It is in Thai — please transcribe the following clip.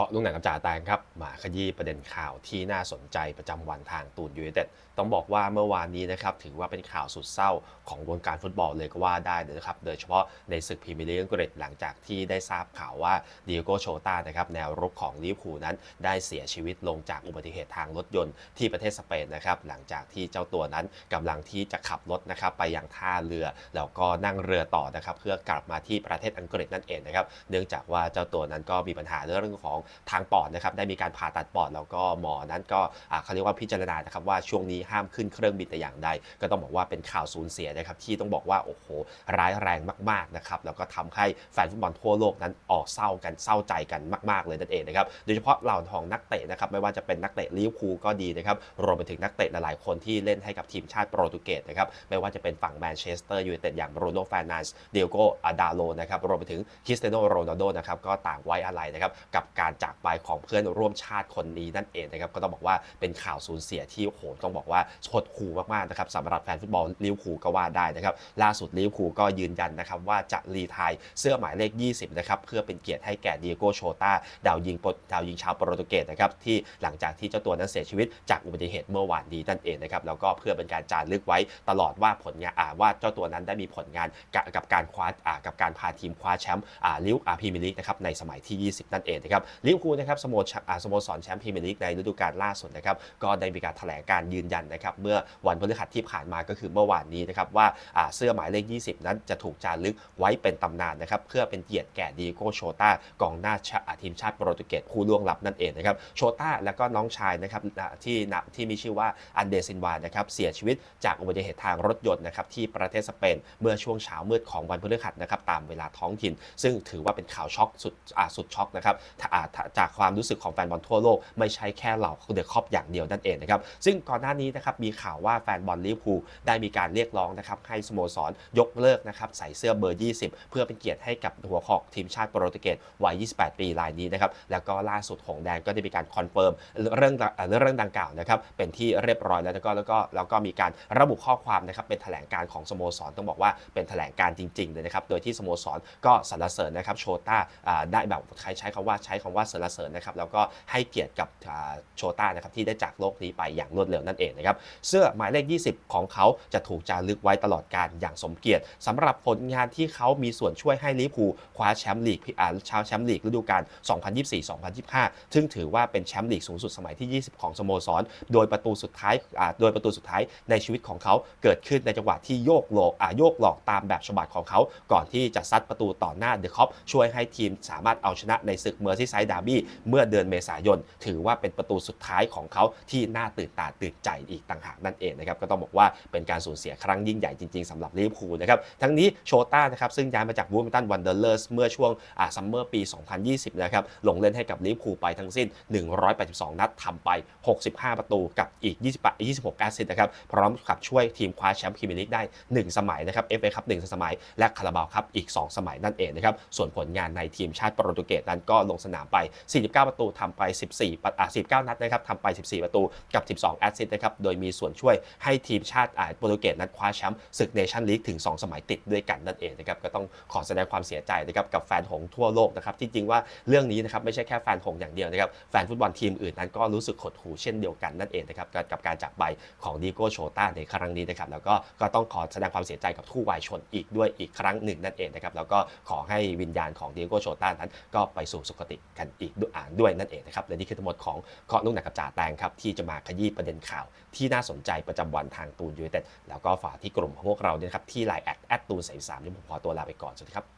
าะลูกหนังกับจ่าแตงครับมาขยี้ประเด็นข่าวที่น่าสนใจประจำวันทางตูนยูไนเต็ดต้องบอกว่าเมื่อวานนี้นะครับถือว่าเป็นข่าวสุดเศร้าของวงการฟุตบอลเลยก็ว่าได้นะครับโดยเฉพาะในศึกพรีเมียร์ลีกอังกฤษหลังจากที่ได้ทราบข่าวว่าดิเอโกโชตานะครับแนวรุกของลิเวอร์พูลนั้น ได้เสียชีวิตลงจากอุบัติเหตุทางรถยนต์ที่ประเทศสเปนนะครับหลังจากที่เจ้าตัวนั้นกำลังที่จะขับรถนะครับไปยังท่าเรือแล้วก็นั่งเรือต่อนะครับเพื่อกลับมาที่ประเทศอังกฤษนั่นเองนะครับเนื่องจากว่าเจ้าตัวนั้นก็มีปัญหาเรื่องของทางปอดนะครับได้มีการผ่าตัดปอดแล้วก็หมอนั้นก็เขาเรียกว่าพิจารณานะครับว่าช่วงนี้ห้ามขึ้นเครื่องบินแต่อย่างใด ก็ต้องบอกว่าเป็นข่าวสูญเสียนะครับที่ต้องบอกว่าโอ้โหร้ายแรงมากๆนะครับแล้วก็ทำให้แฟนฟุตบอลทั่วโลกนั้นออกเศร้ากันเศร้าใจกันมากๆเลยนั่นเองนะครับโดยเฉพาะเหล่าของนักเตะนะครับไม่ว่าจะเป็นนักเตะลิเวอร์พูลก็ดีนะครับรวมไปถึงนักเตะหลายๆคนที่เล่นให้กับทีมชาติโปรตุเกสนะครับไม่ว่าจะเป็นฝั่งแมนเชสเตอร์ยูไนเต็ดอย่างบรูโน่แฟร์นันส์เดียโกอาดาโลนะครับรวมไปถึงคริสเตียโนโรนัลโดนะครับก็ต่างไว้อะไรนะครับกับการจากไปของเพื่อนร่วมชาติคนนี้นั่นเองนะครับก็ต้องบอกว่าเป็นข่าวสูญเสียที่โอ้โหต้องบอกว่าชดขู่มากๆนะครับสำหรับแฟนฟุตบอลลิเวอร์พูลก็ว่าได้นะครับล่าสุดลิเวอร์พูลก็ยืนยันนะครับว่าจะรีไทายเสื้อหมายเลข 20 นะครับเพื่อเป็นเกียรติให้แก่เดียโกโชตาดาวยิงโปรดาวยิงชาวโปรตุเกสนะครับที่หลังจากที่เจ้าตัวนั้นเสียชีวิตจากอุบัติเหตุเมื่อวานนี้นั่นเองนะครับแล้วก็เพื่อเป็นการจารึกไว้ตลอดว่าผลงานอ่าว่าเจ้าตัวนั้นได้มีผลงานกับกับการคว้าอ่ากับการพาทีมคว้าแชมป์อ่าลิวอาพีมียร์ลีกนะครับในสมัยที่ 20 นั่นเองนะครับลิเวอร์พูลนะครับสโมสรอ่าสโมสรแชมป์พรีเมียร์ลีกในฤดูกาลล่าสุดนะครับก็ได้มีการแถลงการยืนยันนะครับเมื่อวันพฤหัสที่ผ่านมาก็คือเมื่อวานนี้นะครับว่าเสื้อหมายเลข 20 นั้นจะถูกจารึกไว้เป็นตำนานนะครับเพื่อเป็นเกียรติแก่ดีโกโชตากองหน้าชทีมชาติโปรตุเกสผู้ล่วงลับนั่นเองนะครับโชตาแล้วก็น้องชายนะครับที่นับที่มีชื่อว่าอันเดซินวานะครับเสียชีวิตจากอุบัติเหตุทางรถยนต์นะครับที่ประเทศสเปนเมื่อช่วงเช้ามืดของวันพฤหัสนะครับตามเวลาท้องถิ่น ซึ่งถือว่าเป็นข่าวช็อกสุดสุดช็อกนะครับจากความรู้สึกของแฟนบอลทั่วโลก ไม่ใช่แค่เหล่าเดอะคอปอย่างเดียวนั่นเองนะครับซึ่งก่อนหน้านี้นะครับมีข่าวว่าแฟนบอลลิเวอร์พูลได้มีการเรียกร้องนะครับให้สโมสรยกเลิกนะครับใส่เสื้อเบอร์ 20 เพื่อเป็นเกียรติให้กับหัวหอกทีมชาติโปรตุเกสวัย 28 ปีรายนี้นะครับแล้วก็ล่าสุดหงแดงก็ได้มีการคอนเฟิร์มเรื่องเรื่องดังกล่าวนะครับเป็นที่เรียบร้อยแล้วแล้วก็แล้วก็แล้วก็มีการระบุข้อความนะครับเป็นแถลงการของสโมสรต้องบอกว่าเป็นแถลงการจริงๆเลยนะครับโดยที่สโมสรก็สรรเสริญนะครับโชต้าอ่าได้แบบใช้ใช้คำว่าใช้คำว่าสรรเสริญนะครับแล้วก็ให้เกียรติกับโชต้านะครับที่ได้จากโลกนี้ไปอย่างรวดเร็วนั่นเองนะครับเสื้อหมายเลข 20 ของเขาจะถูกจารึกไว้ตลอดการอย่างสมเกียรติสำหรับผลงานที่เขามีส่วนช่วยให้ลิเวอร์พูลคว้าแชมป์ลีกอาชาวแชมป์ลีกฤดูกาล 2024-2025 ซึ่งถือว่าเป็นแชมป์ลีกสูงสุดสมัยที่ 20 ของสโมสร โดยประตูสุดท้ายอ่าโดยประตูสุดท้ายในชีวิตของเขาเกิดขึ้นในจังหวะที่โยกโลกอ่าโยกหลอกตามแบบฉบับของเขา ก่อนที่จะซัดประตูต่อหน้าเดอะคอปช่วยให้ทีมสามารถเอาชนะในศึกเมอร์ซีไซด์ดาร์บี้เมื่อเดือนเมษายน ถือว่าเป็นประตูสุดท้ายของเขาที่น่าตื่นตาตื่นใจอีกต่างหากนั่นเองนะครับก็ต้องบอกว่าเป็นการสูญเสียครั้งยิ่งใหญ่จริงๆสำหรับลิเวอร์พูลนะครับทั้งนี้โชต้านะครับซึ่งย้ายมาจากวูฟเวอร์ตันวันเดอร์เลอร์สเมื่อช่วงอ่าซัมเมอร์ปี 2020 นะครับลงเล่นให้กับลิเวอร์พูลไปทั้งสิ้น 182 นัดทำไป 65 ประตูกับอีก 28 26แอสซิสต์นะครับพร้อมกับช่วยทีมคว้าแชมป์พรีเมียร์ลีกได้ 1 สมัยนะครับ FA คัพ1สมัย และคาราบาวคัพอีก 2 สมัยนั่นเองนะครับส่วนผลงานในทีมชาติโปรตุเกสนั้นก็ลงสนามไป49 ประตูทำไป 14ประอ่า49 นัดนะครับทำไป 14 ประตูกับ 12 แอสซิสต์นะครับ โดยมีส่วนช่วยให้ทีมชาติอ่าโปรตุเกสนั้นคว้าแชมป์ศึกเนชั่นลีกถึง 2 สมัยติดด้วยกันนั่นเองนะครับ ก็ต้องขอแสดงความเสียใจนะครับกับแฟนหงทั่วโลกนะครับ ที่จริงว่าเรื่องนี้นะครับไม่ใช่แค่แฟนหงอย่างเดียวนะครับ แฟนฟุตบอลทีมอื่นนั้นก็รู้สึกหดหูเช่นเดียวกันนั่นเองนะครับกับกับการจากไปของดีโก้โชต้าในครั้งนี้นะครับ แล้วก็ก็ต้องขอแสดงความเสียใจกับทู่วายชนอีกด้วยอีกครั้งหนึ่งนั่นเองนะครับ แล้วก็ขอให้วิญญาณของดีโก้โชต้านั้นก็ไปสู่สุคติกันอีกด้วยอ่านด้วยนั่นเองนะครับและนี่คือทั้งหมดของเคาะลูกหนักกับจ่าแตงครับที่จะมาขยี้ประเด็นข่าว ที่น่าสนใจประจำวันทางตูนยูเนเต็ดแล้วก็ฝากที่กลุ่มของพวกเราเนี่ยครับที่ไลน์แอดแอดตูนสายสามที่ผมขอตัวลาไปก่อนสวัสดีครับ